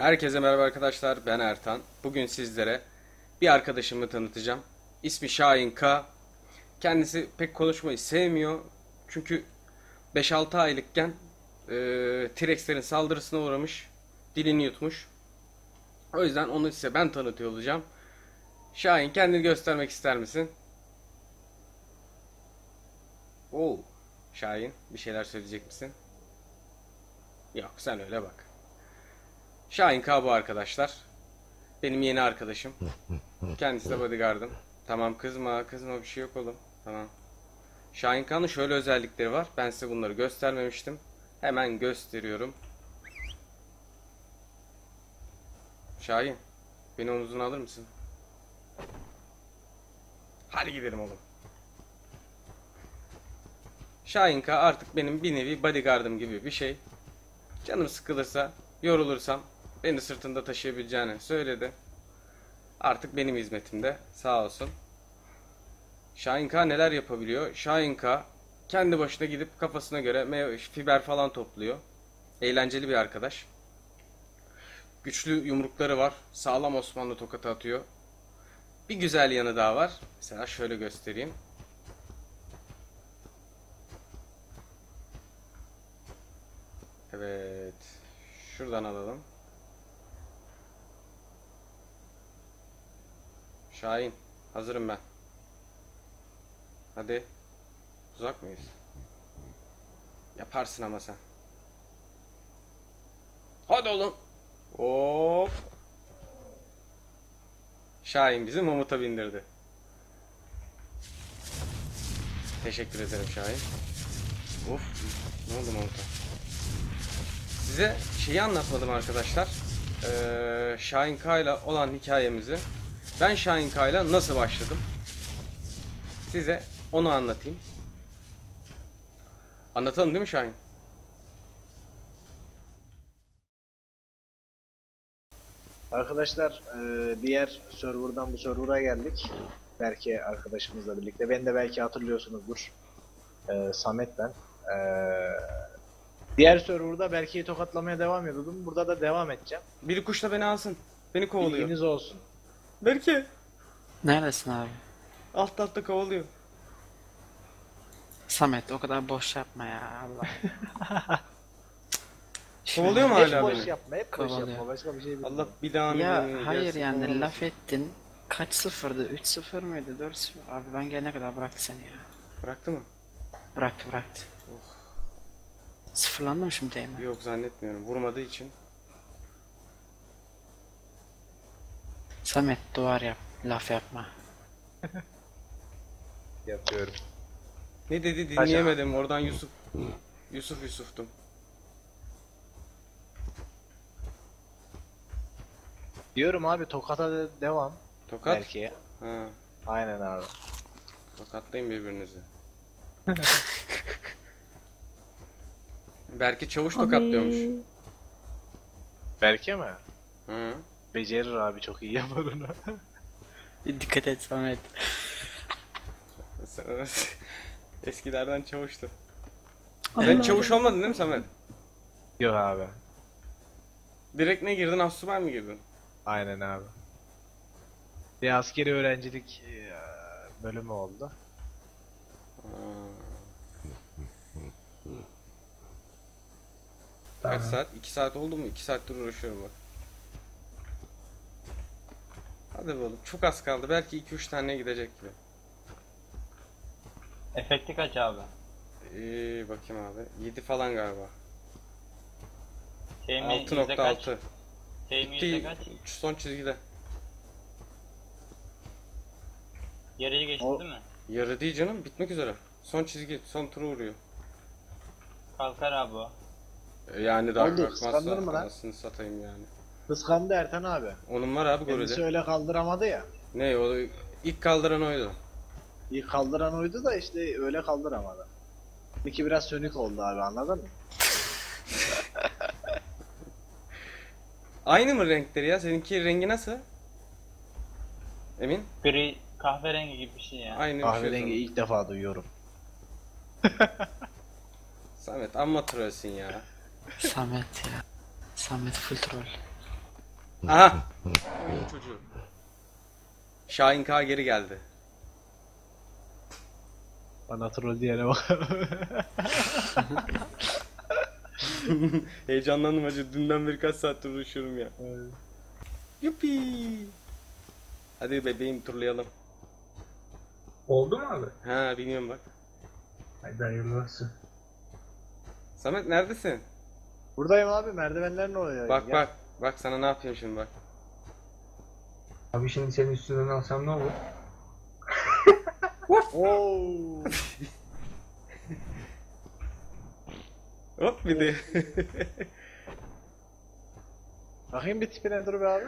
Herkese merhaba arkadaşlar. Ben Ertan. Bugün sizlere bir arkadaşımı tanıtacağım. İsmi Şahin K. Kendisi pek konuşmayı sevmiyor. Çünkü 5-6 aylıkken e, T-Rex'lerin saldırısına uğramış. Dilini yutmuş. O yüzden onu size ben tanıtıyor olacağım. Şahin kendini göstermek ister misin? Oo. Şahin bir şeyler söyleyecek misin? Yok sen öyle bak. Şahin K bu arkadaşlar. Benim yeni arkadaşım. Kendisi de bodyguardım. Tamam kızma kızma bir şey yok oğlum. Tamam. Şahin K'nın şöyle özellikleri var. Ben size bunları göstermemiştim. Hemen gösteriyorum. Şahin. Beni omuzuna alır mısın? Hadi gidelim oğlum. Şahin K artık benim bir nevi bodyguardım gibi bir şey. Canım sıkılırsa, yorulursam beni sırtında taşıyabileceğini söyledi. Artık benim hizmetimde. Sağ olsun. Şahin K neler yapabiliyor? Şahin K kendi başına gidip kafasına göre fiber falan topluyor. Eğlenceli bir arkadaş. Güçlü yumrukları var. Sağlam Osmanlı tokatı atıyor. Bir güzel yanı daha var. Mesela şöyle göstereyim. Evet. Şuradan alalım. Şahin. Hazırım ben. Hadi. Uzak mıyız? Yaparsın ama sen. Hadi oğlum. Hop. Şahin bizi mamuta bindirdi. Teşekkür ederim Şahin. Of. Ne oldu mamuta? Size şeyi anlatmadım arkadaşlar. Ee, Şahin Kayla olan hikayemizi. Ben Şahin Kayla nasıl başladım? Size onu anlatayım. Anlatalım değil mi Şahin? Arkadaşlar e, diğer serverdan bu server'a geldik. Belki arkadaşımızla birlikte. Ben de belki hatırlıyorsunuzdur. E, Samet ben. E, diğer server'da belki tokatlamaya devam ediyordum. Burada da devam edeceğim. Biri kuşla beni alsın. Beni kovalıyor. Bilginiz olsun. Belki. Neredesin abi? Alt altta kovalıyor. Samet o kadar boş yapma ya Allah. Kovalıyor mu Hep hala boş beni? yapma, hep boş Kovalıyor. yapma. Başka bir şey bilmiyorum. Allah bir daha ya hayır yani laf ettin. Kaç sıfırdı? 3-0 mıydı? 4-0? Abi ben gelene kadar bıraktı seni ya. Bıraktı mı? Bıraktı bıraktı. Sıfırlandı mı şimdi Eymen? Yok zannetmiyorum. Vurmadığı için. Samet duvar yap. Laf yapma. Yapıyorum. Ne dedi dinleyemedim. Oradan Yusuf. Yusuf Yusuf'tum. Diyorum abi tokata de- devam. Tokat. Belki. Ha. Aynen abi. Tokatlayın birbirinizi. Belki çavuş tokatlıyormuş. Belki mi? Hı. Becerir abi çok iyi yapar onu. Dikkat et Samet. Eskilerden çavuştu. Sen çavuş olmadın değil mi Samet? Yok abi. Direkt ne girdin? Assubay mı girdin? Aynen abi. Bir askeri öğrencilik e, bölümü oldu. Kaç saat? 2 saat oldu mu? 2 saattir uğraşıyorum bak. Be oğlum. Çok az kaldı. Belki 2-3 tane gidecek gibi. Efekti kaç abi? Ee, bakayım abi. 7 falan galiba. Şey mi yüzde kaç? 6.6. Şey mi yüzde Bitti. kaç? Son çizgide. Yarıcı geçti O- değil mi? Yarı değil canım. Bitmek üzere. Son çizgi. Son turu vuruyor. Kalkar abi o. Ee, Yani daha kalkmazsa anasını satayım yani. Kıskandı Ertan abi. Onun var abi Kendisi golü. öyle kaldıramadı ya. Ne o ilk kaldıran oydu. İlk kaldıran oydu da işte öyle kaldıramadı. İki biraz sönük oldu abi anladın mı? Aynı mı renkleri ya? Seninki rengi nasıl? Emin? Gri kahverengi gibi bir şey ya. Aynı bir Kahverengi şey. ilk defa duyuyorum. Samet amma trollsün ya. Samet ya. Samet full troll. Aha. Oyun çocuğu. Şahin K geri geldi. Bana troll diyene bak. Heyecanlandım hacı. Dünden beri kaç saattir uğraşıyorum ya. Yuppi. Hadi bebeğim turlayalım. Oldu mu abi? Ha bilmiyorum bak. Hadi hayırlı olsun. Samet neredesin? Buradayım abi merdivenler ne oluyor? Bak Ya- bak. Bak sana ne yapayım şimdi bak. Abi şimdi senin üstünden alsam ne olur? Oo. Hop bir de. Bakayım bir tipine dur be abi.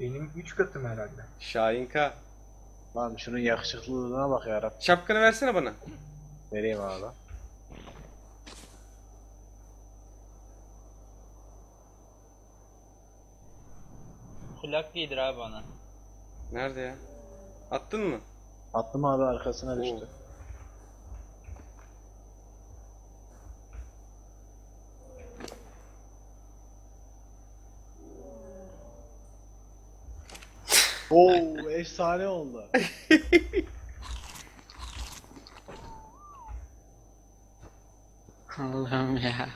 Benim 3 katım herhalde. Şahin K. Lan şunun yakışıklılığına bak ya. Şapkanı versene bana. Vereyim abi. Flak giydir abi ona. Nerede ya? Attın mı? Attım abi arkasına düştü. Oo efsane oldu. Allah'ım ya.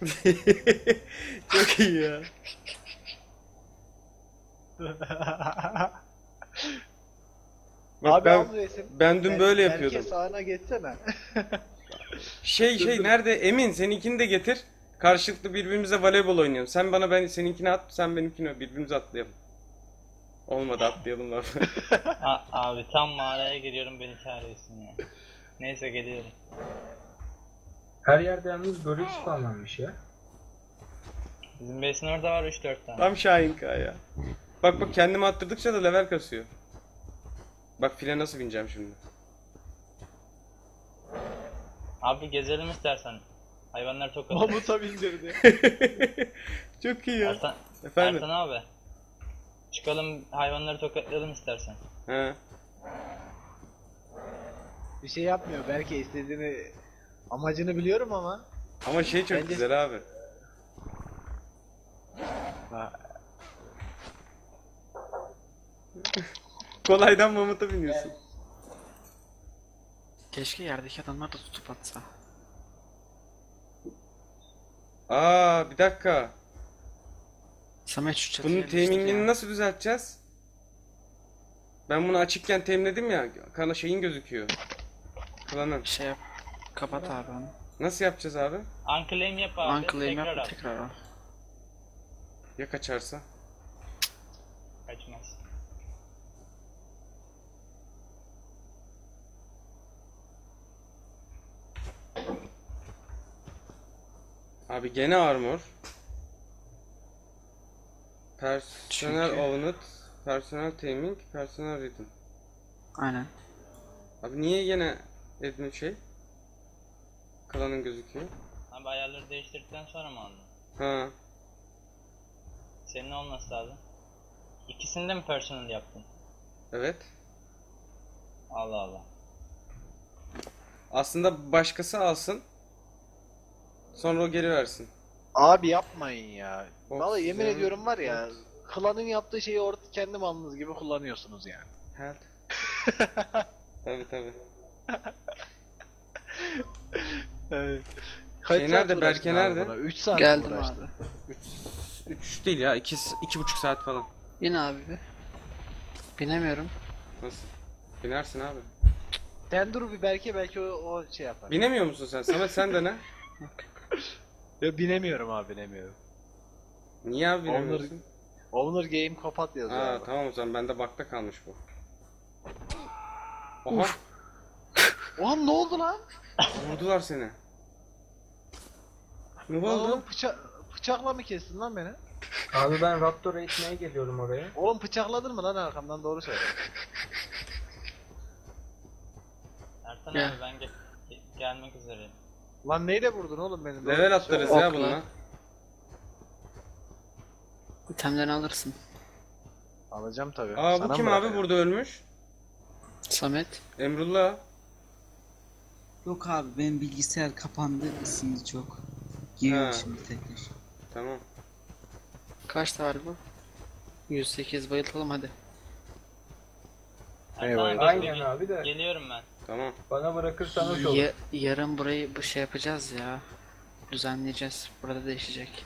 Çok iyi ya. Bak abi ben resim. ben dün böyle yapıyordum. sağına geçsene. Şey şey nerede? Emin seninkini de getir. Karşılıklı birbirimize voleybol oynayalım. Sen bana ben seninkini at, sen benimkini birbirimize atlayalım. Olmadı atlayalım lan. A- abi tam mağaraya giriyorum beni çağırıyorsun ya. Neyse geliyorum. Her yerde yalnız böyle spawnlanmış ya. Bizim base'in orada var 3-4 tane. Tam Şahin K ya. Bak bak kendimi attırdıkça da level kasıyor. Bak file nasıl bineceğim şimdi. Abi gezelim istersen. Hayvanlar çok önemli. Mamuta bindirdi. Çok iyi ya. Ertan, Efendim? Ertan abi. Çıkalım hayvanları tokatlayalım istersen. He. Bir şey yapmıyor. Belki istediğini amacını biliyorum ama. Ama şey çok Bence- güzel abi. Ha, Kolaydan mamuta biniyorsun. Keşke yerdeki adamlar da tutup atsa. Aa bir dakika. Samet şu çatıya Bunun düştük temingini ya. nasıl düzelteceğiz? Ben bunu açıkken temledim ya. Kana şeyin gözüküyor. Klanın. Şey yap. Kapat abi onu. Nasıl yapacağız abi? Unclaim yap abi. Unclaim tekrar yap al. tekrar al. Ya kaçarsa? Kaçmaz. Abi gene armor. Personel Çünkü- owned, personel taming, personel rhythm. Aynen. Abi niye gene admin şey? Klanın gözüküyor. Abi ayarları değiştirdikten sonra mı aldın? Ha. Senin olması lazım. İkisini de mi personal yaptın? Evet. Allah Allah. Aslında başkası alsın. Sonra o geri versin. Abi yapmayın ya. Of Vallahi yemin ya. ediyorum var ya. Klanın yaptığı şeyi orada kendi malınız gibi kullanıyorsunuz yani. Help. tabi tabi. Evet. Şey nerede, Berke nerede? 3 saat Geldim uğraştı. abi. 3 değil ya 2 iki buçuk saat falan. Bin abi. Binemiyorum. Nasıl? Binersin abi. Sen dur bir belki belki o, o şey yapar. Binemiyor musun sen? Samet sen de ne? Ya binemiyorum abi binemiyorum. Niye abi binemiyorsun? Owner game kapat yazıyor. Aa abi. tamam o zaman bende bakta kalmış bu. Oha Oğlum ne oldu lan? vurdular seni. Ne Lan oldu? oğlum bıça- bıçakla mı kestin lan beni? Abi ben Raptor eğitmeye geliyorum oraya. Oğlum bıçakladın mı lan arkamdan doğru söyle. Ertan abi ben ge- ge- gelmek üzereyim. Lan neyle vurdun oğlum beni? Level atlarız söyle. ya Okla. bununla. İtemlerini alırsın. Alacağım tabii. Aa bu Sana kim mı abi bırakıyorum? burada ölmüş? Samet. Emrullah. Yok abi benim bilgisayar kapandı ısındı çok. Ha. şimdi tekrar. Tamam. Kaç var bu? 108 bayıltalım hadi. Abi, Aynen abi de Geliyorum ben. Tamam. bana bırakırsanız olur. Ya- yarın burayı bu şey yapacağız ya. Düzenleyeceğiz. Burada değişecek.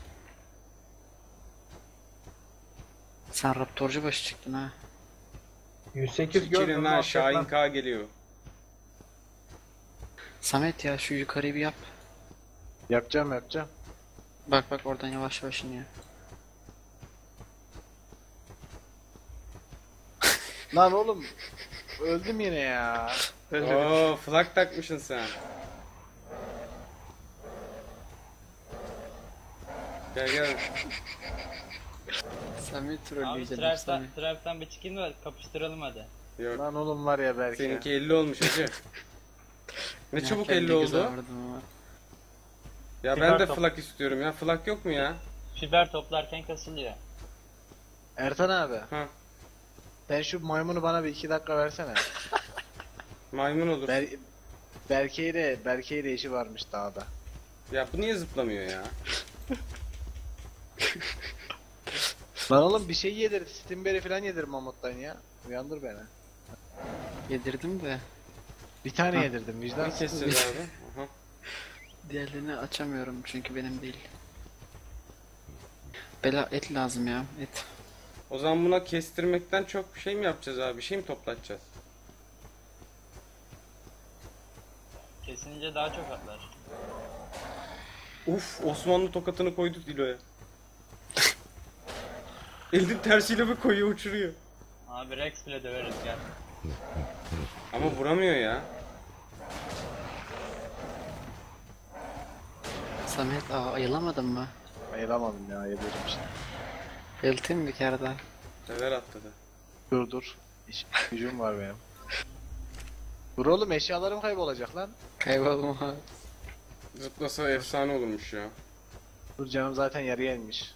Sen raptorcu başı çıktın ha. 108 gördüm. Lan Şahin? K geliyor. Samet ya şu yukarıyı bir yap. Yapacağım yapacağım. Bak bak oradan yavaş yavaş iniyor. Lan oğlum öldüm yine ya. Oo flak takmışsın sen. Gel gel. Samet Abi trolleyeceğim trap'ten, Samet. trap'ten bir çıkayım da kapıştıralım hadi. Yok. Lan oğlum var ya belki. Seninki 50 olmuş hacı. Ne Ya çabuk kendi 50 güzel oldu. Ya ben de flak istiyorum ya. Flak yok mu ya? Fiber toplarken kasılıyor. Ertan abi. Ha. Sen şu maymunu bana bir iki dakika versene. Maymun olur. Ber Berke'yle Berke'yle işi varmış dağda. Ya bu niye zıplamıyor ya? Lan oğlum bir şey yedir. Stimberry falan yedir mamuttan ya. Uyandır beni. Yedirdim de. Bir tane Ha. yedirdim vicdan. keseceğiz abi? Aha. Diğerlerini açamıyorum çünkü benim değil. Bela et lazım ya et. O zaman buna kestirmekten çok bir şey mi yapacağız abi? Bir şey mi toplatacağız? Kesince daha çok atlar. Uf Osmanlı tokatını koydu Dilo'ya. Elinin tersiyle bir koyuyor uçuruyor. Abi Rex bile döveriz gel. Ama vuramıyor ya. Samet aa ayılamadın mı? Ayıramadım ya yedirdim işte. Mı bir kere daha? Neler atladı. Dur dur. İş, gücüm var benim. Dur oğlum eşyalarım kaybolacak lan. Kaybolma abi. Zıplasa efsane olurmuş ya. Dur canım zaten yarıya inmiş.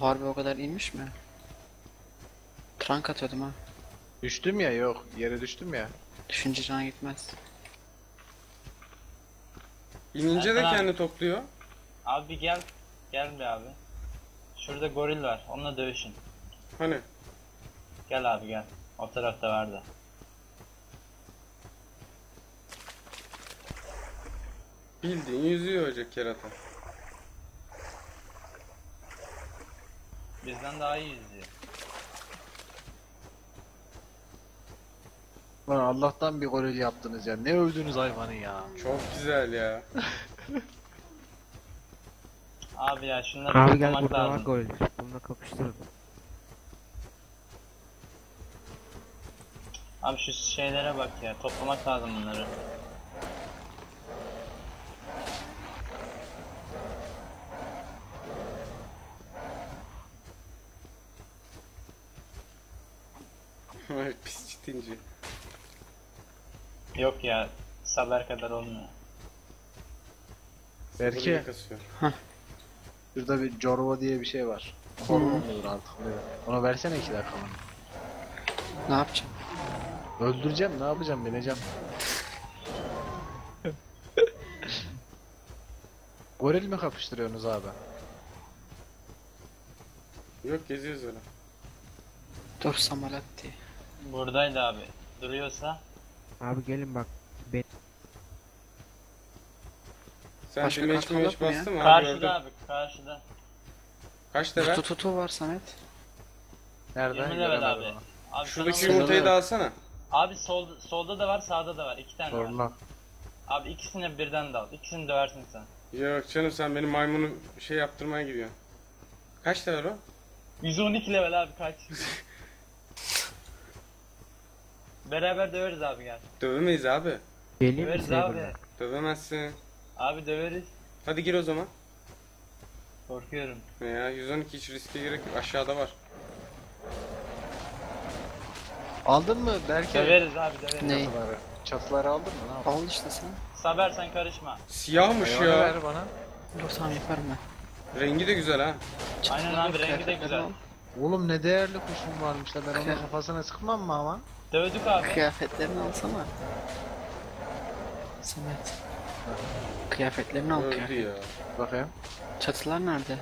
Harbi o kadar inmiş mi? Trank atıyordum ha. Düştüm ya yok. Yere düştüm ya. Düşünce cana gitmez. İnince de Ertan abi. kendi topluyor. Abi gel. Gel bir abi. Şurada goril var. Onunla dövüşün. Hani? Gel abi gel. O tarafta vardı. Bildiğin yüzüyor hoca kerata. Bizden daha iyi yüzüyor. Lan Allah'tan bir goril yaptınız ya. Ne övdünüz hayvanı ya. Çok güzel ya. Abi ya şunları Abi gel toplamak burada var lazım. gol. Bununla kapıştırın. Abi şu şeylere bak ya. Toplamak lazım bunları. Ay, Pis çitinci. Yok ya. Saber kadar olmuyor. Kasıyor. şurada bir Jorvo diye bir şey var. Olur artık. Ona versene iki dakika bana. Ne yapacağım? Öldüreceğim ne yapacağım bineceğim. Goril mi kapıştırıyorsunuz abi? Yok geziyoruz öyle. Dur Samalatti. Buradaydı abi. Duruyorsa Abi gelin bak. Sen Başka bir meç kartal meç yok mu ya? bastın mı abi karşıda abi karşıda. Kaç level? Tututu var Samet. Nerede? 20 level Göremedim abi. onu. Abi Şuradaki sana- yumurtayı da alsana. Abi sol, solda da var sağda da var. iki tane var. Zorla. Abi ikisini birden de al. İkisini döversin sen. Yok canım sen benim maymunu şey yaptırmaya gidiyorsun. Kaç level o? 112 level abi kaç. Beraber döveriz abi gel. Dövemeyiz abi. Geleyim mi Döveriz abi. Dövemezsin. Abi döveriz. Hadi gir o zaman. Korkuyorum. Ne ya 112 hiç riske gerek yok. Aşağıda var. Aldın mı Berke? Döveriz abi döveriz. Ne? Çatıları. Çatıları aldın mı? Ne yaptın? Al işte sen. Saber sen karışma. Siyahmış Hayvanı ya. ver bana. Dur tamam yaparım ben. Rengi de güzel ha. Aynen abi, rengi de güzel. Oğlum ne değerli kuşum varmış da ben onun kafasına sıkmam mı ama? Dövdük abi. Kıyafetlerini alsana. Samet. Kıyafetlerini al Öldü kıyafet. ya. Bakayım. Çatılar nerede?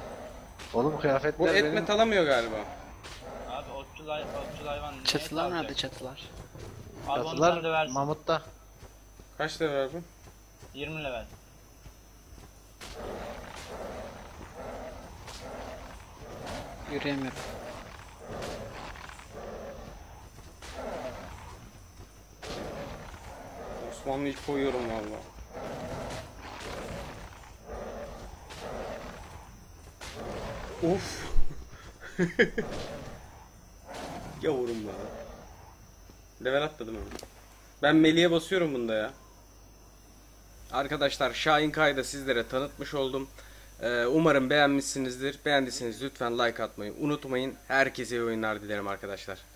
Oğlum kıyafetler Bu et benim... met alamıyor galiba. Abi otçul, hay otçul hayvan ne Çatılar et nerede alacak? çatılar? Abi Çatılar versin. Mamut'ta. Kaç level bu? 20 level. Yürüyemiyorum. Osmanlı ilk koyuyorum valla. Of. Yavurum bana. Level atladım öyle. Ben Melih'e basıyorum bunda ya. Arkadaşlar Şahin Kayda sizlere tanıtmış oldum. Ee, umarım beğenmişsinizdir. Beğendiyseniz lütfen like atmayı unutmayın. Herkese iyi oyunlar dilerim arkadaşlar.